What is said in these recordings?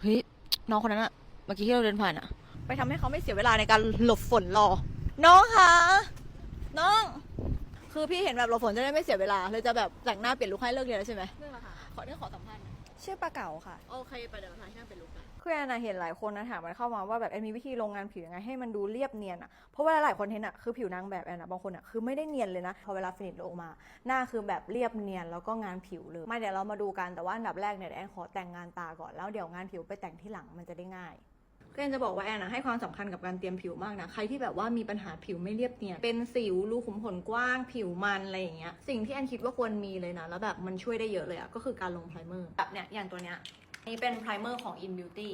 เฮ้ยน้องคนนั้นอะเมื่อกี้ที่เราเดินผ่านอะไปทำให้เขาไม่เสียเวลาในการหลบฝนรอ น้องคะน้อง คือพี่เห็นแบบหลบฝนจะได้ไม่เสียเวลาเลยจะแบบแต่งหน้าเปลี่ยนลุคให้เลิกเรียนแล้วใช่ไหมเรื่องอะไรคะ ขอได้ขอสัมภาษณ์หน่อยชื่อปลาเก๋าค่ะ โอเคไปเดี๋ยวพาช่างเปลี่ยนลุคกันคือแอนนะเห็นหลายคนนะถามมันเข้ามาว่าแบบแอนมีวิธีลงงานผิวยังไงให้มันดูเรียบเนียนอะเพราะว่าหลายๆคนเห็นอะคือผิวนางแบบแอนอะบางคนอะคือไม่ได้เนียนเลยนะพอเวลาฟินิชลงมา หน้าคือแบบเรียบเนียนแล้วก็งานผิวเลยมาเดี๋ยวเรามาดูกันแต่ว่าอันดับแรกเนี่ยเดี๋ยวแอนขอแต่งงานตาก่อนแล้วเดี๋ยวงานผิวไปแต่งที่หลังมันจะได้ง่าย ก็แอนจะบอกว่าแอนนะให้ความสำคัญกับการเตรียมผิวมากนะ ใครที่แบบว่ามีปัญหาผิวไม่เรียบเนียนเป็นสิวรูขุมขนกว้าง ผิวมันอะไรอย่างเงี้ยสิ่งที่แอนคิดว่าควรมีเลยนะ แล้วแบบมันช่วยได้เยอะเลยอะก็คือการลงไพรเมอร์แบบเนี้ยอย่างตัวเนี้ยนี่เป็นไพรเมอร์ของ In Beauty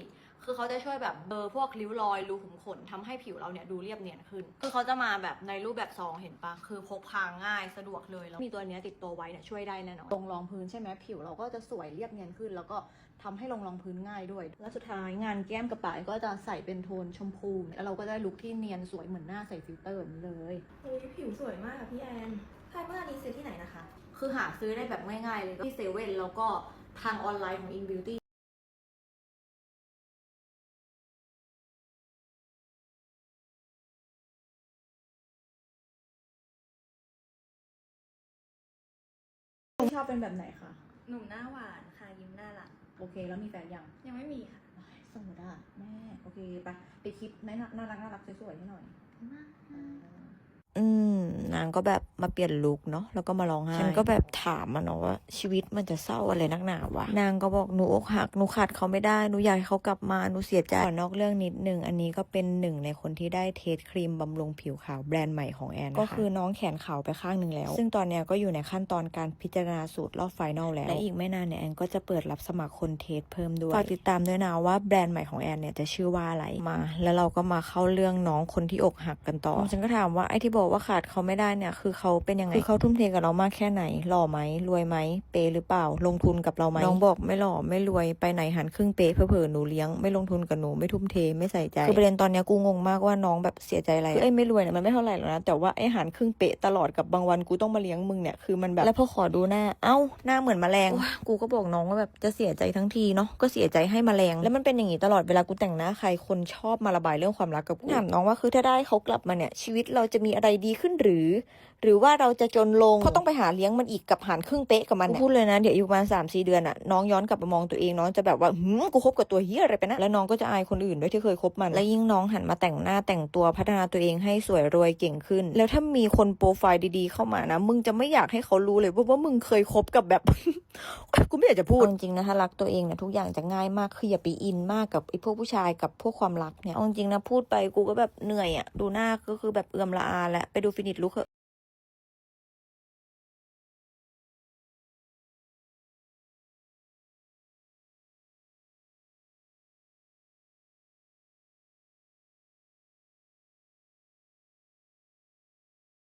คือเขาจะช่วยแบบเบลอพวกริ้วรอยรูขุมขนทำให้ผิวเราเนี่ยดูเรียบเนียนขึ้น คือเขาจะมาแบบในรูปแบบซองเห็นปะคือพกพาง่ายสะดวกเลยแล้วมีตัวเนี้ยติดตัวไว้เนี่ยช่วยได้แน่นอนลงรองพื้นใช่ไหมผิวเราก็จะสวยเรียบเนียนขึ้น แล้วก็ทำให้ลงรองพื้นง่ายด้วย แล้วสุดท้ายงานแก้มกระปายก็จะใส่เป็นโทนชมพูแล้วเราก็ได้ลุคที่เนียนสวยเหมือนหน้าใส่ฟิลเตอร์แบบนี้เลยโอ้ยผิวสวยมากค่ะพี่แอนไพรเมอร์นี้ซื้อที่ไหนนะคะ คือหาซื้อได้แบบง่ายๆเลยที่เซเว่นแล้วก็ทางออนไลน์ของ In ชอบเป็นแบบไหนคะหนุ่มหน้าหวานค่ะยิ้มน่ารักโอเค แล้วมีแฟนยังยังไม่มีค่ะโสดอะแม่โอเคไปไปคลิปน่ารักน่ารักน่ารักสวยๆให้หน่อย อืม นางก็แบบมาเปลี่ยนลุคเนาะแล้วก็มาร้องไห้ฉันก็แบบถามมันเนาะว่าชีวิตมันจะเศร้าอะไรนักหนาวะนางก็บอกหนูอกหักหนูขาดเขาไม่ได้หนูอยากให้เขากลับมาหนูเสียใจขอนอกเรื่องนิดนึงอันนี้ก็เป็นหนึ่งในคนที่ได้เทสครีมบำรุงผิวขาวแบรนด์ใหม่ของแอนนะคะก็คือน้องแขนขาวไปข้างหนึ่งแล้ว ซึ่งตอนเนี้ยก็อยู่ในขั้นตอนการพิจารณาสูตรรอบไฟนอลแล้วและอีกไม่นานเนี่ยแอนก็จะเปิดรับสมัครคนเทสเพิ่มด้วยฝากติดตามด้วยนะว่าแบรนด์ใหม่ของแอนเนี่ยจะชื่อว่าอะไรมา แล้วเราก็มาเข้าเรื่องน้องคนที่อกหักกันต่อฉันก็ถามว่าไอ้ที่บอกว่าขาดเขาไม่ได้เนี่ยคือเขาเป็นยังไงคือเขาทุ่มเทกับเรามากแค่ไหน หล่อไหมรวยไหมเปย์หรือเปล่า ลงทุนกับเราไหมน้องบอกไม่หล่อไม่รวยไปไหนหันครึ่งเปย์เพื่อเผลอหนูเลี้ยงไม่ลงทุนกับหนูไม่ทุ่มเทไม่ใส่ใจคือประเด็นตอนเนี้ยกูงงมากว่าน้องแบบเสียใจอะไรคือไอ้ไม่รวยเนี่ยมันไม่เท่าไหร่หรอกนะแต่ว่าไอ้หันครึ่งเปย์ตลอดกับบางวันกูต้องมาเลี้ยงมึงเนี่ยคือมันแบบแล้วพอขอดูหน้า เอ้าหน้าเหมือนแมลงกูก็บอกน้องว่าแบบจะเสียใจทั้งทีเนาะก็เสียใจให้แมลงแล้วมันเป็นอย่างนี้ตลอดเวลากูแต่งหน้าใครคนชอบมาระบายเรื่องความรักกับกูถามน้องว่าคือถ้าได้เขากลับมาเนี่ยชีวิตเราจะมีอะไรดีขึ้นหรือหรือว่าเราจะจนลงเพราะต้องไปหาเลี้ยงมันอีกกับหารครึ่งเป๊ะกับมันเนี่ยพูดเลยนะเดี๋ยวอีกประมาณสามสี่เดือนอะน้องย้อนกลับมามองตัวเองน้องจะแบบว่าหืมกูคบกับตัวเฮียอะไรไปนะแล้วน้องก็จะอายคนอื่นด้วยที่เคยคบมัน และยิ่งน้องหันมาแต่งหน้าแต่งตัวพัฒนาตัวเองให้สวยรวยเก่งขึ้น แล้วถ้ามีคนโปรไฟล์ดีๆ เข้ามานะ มึงจะไม่อยากให้เขารู้เลยว่าว่ามึงเคยคบกับแบบกูไม่อยากจะพูดจริงๆนะถ้ารักตัวเองเนี่ยทุกอย่างจะง่ายมากคืออย่าไปอินมากกับไอ้พวกผู้ชายกับพวกความรักเนี่ยเอาจริงๆนะพูดไปกูก็แบบเหนื่อยอะดูหน้าก็คือแบบเอื่อมละอาแล้วไปดูฟินิชลุกเถอะ